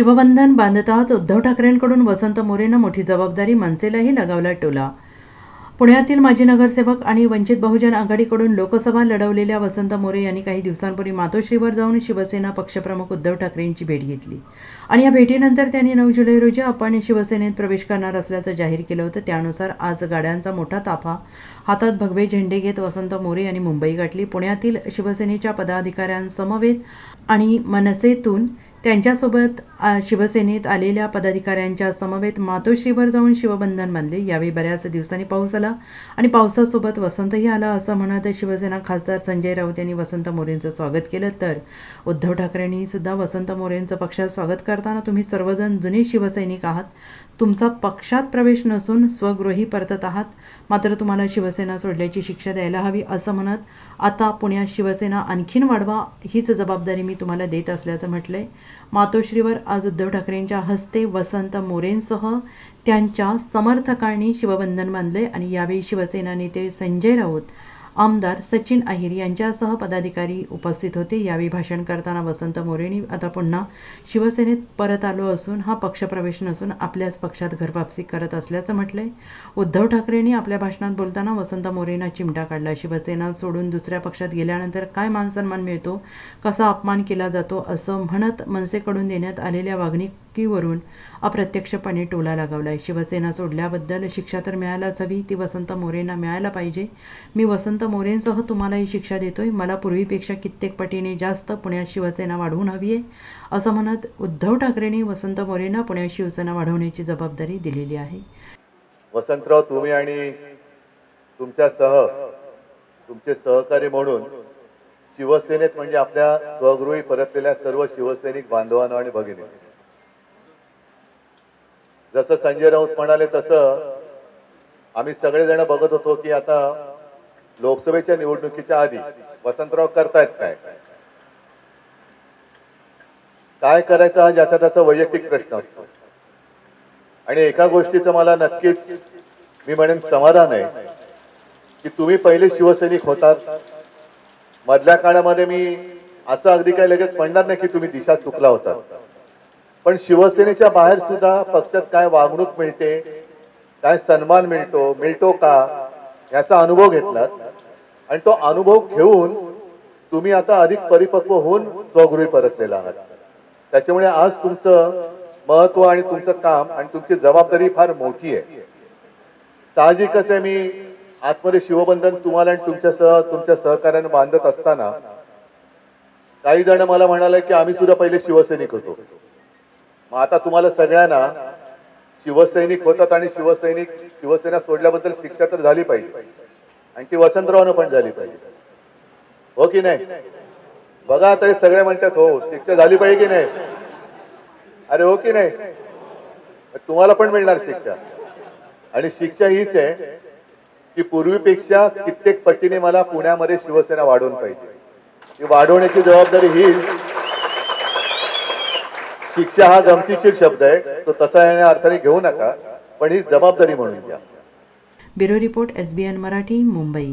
शिवबंधन बांधताच उद्धव ठाकरेंकडून वसंत मोरेंना मोठी जबाबदारी मनसेलाही लगावला टोला. पुण्यातील माजी नगरसेवक आणि वंचित बहुजन आघाडीकडून लोकसभा लढवलेल्या वसंत मोरे यांनी काही दिवसांपूर्वी मातोश्रीवर जाऊन शिवसेना पक्षप्रमुख उद्धव ठाकरेंची भेट घेतली. आणि या भेटीनंतर त्यांनी नऊ जुलै रोजी आपण शिवसेनेत प्रवेश करणार असल्याचं जाहीर केलं होतं. त्यानुसार आज गाड्यांचा मोठा ताफा हातात भगवे झेंडे घेत वसंत मोरे यांनी मुंबई गाठली. पुण्यातील शिवसेनेच्या पदाधिकाऱ्यांसमवेत आणि मनसेतून त्यांच्यासोबत शिवसेनेत आलेल्या पदाधिकाऱ्यांच्या समवेत मातोश्रीवर जाऊन शिवबंधन बांधले. यावेळी बऱ्याच दिवसांनी पाऊस आला आणि पावसासोबत वसंतही आला असं म्हणत शिवसेना खासदार संजय राऊत यांनी वसंत मोरेंचं स्वागत केलं. तर उद्धव ठाकरेंनी सुद्धा वसंत मोरेंचं पक्षात स्वागत करताना तुम्ही सर्वजण जुने शिवसैनिक आहात. तुमचा पक्षात प्रवेश नसून स्वगृही परतत आहात. मात्र तुम्हाला शिवसेना सोडल्याची शिक्षा द्यायला हवी असं म्हणत आता पुण्यात शिवसेना आणखीन वाढवा हीच जबाबदारी मी तुम्हाला देत असल्याचं म्हटलंय. मातोश्रीवर आज उद्धव ठाकरेंच्या हस्ते वसंत मोरेंसह त्यांच्या समर्थकांनी शिवबंधन बांधले आणि यावेळी शिवसेना नेते संजय राऊत आमदार सचिन अहिर यांच्यासह पदाधिकारी उपस्थित होते. यावेळी भाषण करताना वसंत मोरेनी आता पुन्हा शिवसेनेत परत आलो असून हा पक्षप्रवेश नसून आपल्याच पक्षात घरवापसी करत असल्याचं म्हटलंय. उद्धव ठाकरेंनी आपल्या भाषणात बोलताना वसंत मोरेंना चिमटा काढला. शिवसेना सोडून दुसऱ्या पक्षात गेल्यानंतर काय मानसन्मान मिळतो? कसा अपमान केला जातो? असं म्हणत मनसेकडून देण्यात आलेल्या वागणुकीवरून अप्रत्यक्षपणे टोला लगावलाय. शिवसेना सोडल्याबद्दल शिक्षा तर मिळायलाच हवी ती वसंत मोरेंना मिळायला पाहिजे. मी वसंत मोरेंसह तुम्हाला ही शिक्षा देतोय. मला पूर्वीपेक्षा कित्येक पटीने जास्त पुण्यात शिवसेना वाढवून हवी आहे असं म्हणत उद्धव ठाकरेंनी वसंत मोरेंना पुण्यात शिवसेना वाढवण्याची जबाबदारी दिलेली आहे. वसंतराव तुम्ही आणि तुमच्यासह तुमचे सहकारी म्हणून शिवसेनेत म्हणजे आपल्या स्वगृही परतलेल्या सर्व शिवसैनिक बांधवांना आणि भगिनी जसं संजय राऊत म्हणाले तसं आम्ही सगळेजण बघत होतो की आता लोकसभेच्या निवडणुकीच्या आधी वसंतराव करतायत काय? काय करायचं हा ज्याचा त्याचा वैयक्तिक प्रश्न असतो. आणि एका गोष्टीचं मला नक्कीच मी म्हणेन समाधान आहे की तुम्ही पहिले शिवसैनिक होतात. मधल्या काळामध्ये मी असं अगदी काही लगेच म्हणणार नाही की तुम्ही दिशा चुकला होता पण शिवसेनेच्या बाहेर सुद्धा पक्षात काय वागणूक मिळते काय सन्मान मिळतो मिळतो का याचा अनुभव घेतलात. आणि तो अनुभव घेऊन तुम्ही आता अधिक परिपक्व होऊन स्वगृही परतलेला आहात. त्याच्यामुळे आज तुमचं महत्त्व आणि तुमचं काम आणि तुमची जबाबदारी फार मोठी आहे. साहजिकच आहे मी आतमध्ये शिवबंधन तुम्हाला आणि तुमच्यासह तुमच्या सहकार्याने बांधत असताना काही जण मला म्हणाले की आम्ही सुद्धा पहिले शिवसैनिक होतो. मग आता तुम्हाला सगळ्यांना शिवसैनिक होतात आणि शिवसैनिक शिवसेना सोडल्याबद्दल शिक्षा तर झाली पाहिजे. आणि ती वसंतरावनं पण झाली पाहिजे. हो की नाही? बघा आता हे सगळे म्हणतात हो शिक्षा झाली पाहिजे की नाही? अरे हो की नाही? तुम्हाला पण मिळणार शिक्षा. आणि शिक्षा हीच आहे की पूर्वीपेक्षा कित्येक पटीने मला पुण्यामध्ये शिवसेना वाढवून पाहिजे. ही वाढवण्याची जबाबदारी ही शिक्षा हा गमतीशीर शब्द आहे. तो तसा या अर्थाने घेऊ नका. पण ही जबाबदारी म्हणून घ्या. Bureau report S B N Marathi Mumbai.